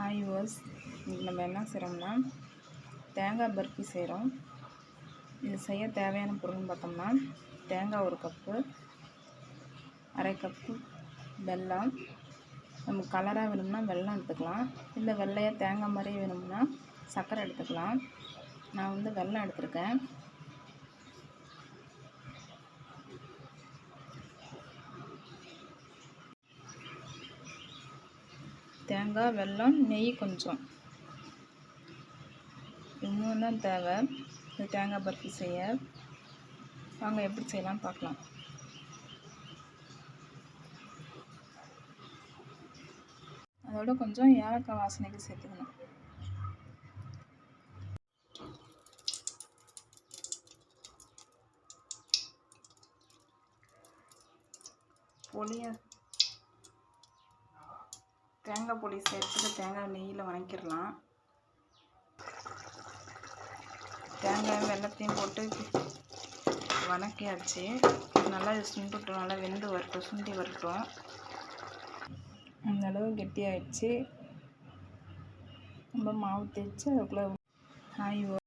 Hi Vosges இன்றைக்கி நம்ம என்ன செய்கிறோம்னா தேங்காய் பர்ஃபி செய்கிறோம் இது செய்ய தேவையான பொருள்னு பார்த்தோம்னா தேங்காய் ஒரு கப்பு அரை கப்பு வெல்லம். நம்ம கலராக வேணும்னா வெல்லம் எடுத்துக்கலாம். இல்லை வெள்ளையாக தேங்காய் மாதிரி வேணும்னா சர்க்கரை எடுத்துக்கலாம். நான் வந்து வெல்லம் எடுத்திருக்கேன். தேங்காய் வெல்லம் நெய் கொஞ்சம். இது மூணு தான் தேவை. இந்த தேங்காய் பர்ஃபி செய்ய. வாங்க எப்படி செய்யலாம் பார்க்கலாம். அதோட கொஞ்சம் ஏலக்காய் வாசனைக்கு சேர்த்துக்கணும். பொடியை தேங்காய் பொடி சேர்த்துட்டு தேங்காய் நெய்யில் வணக்கிடலாம். தேங்காயும் வெள்ளத்தையும் போட்டு வணக்கியாச்சு. நல்லா இது சுண்டுட்டும் நல்லா வெந்து வரட்டும் சுண்டி வரட்டும். அந்த அளவு கெட்டியாகிடுச்சு ரொம்ப மாவு தேய்ச்சி அதுக்குள்ளே ஆய்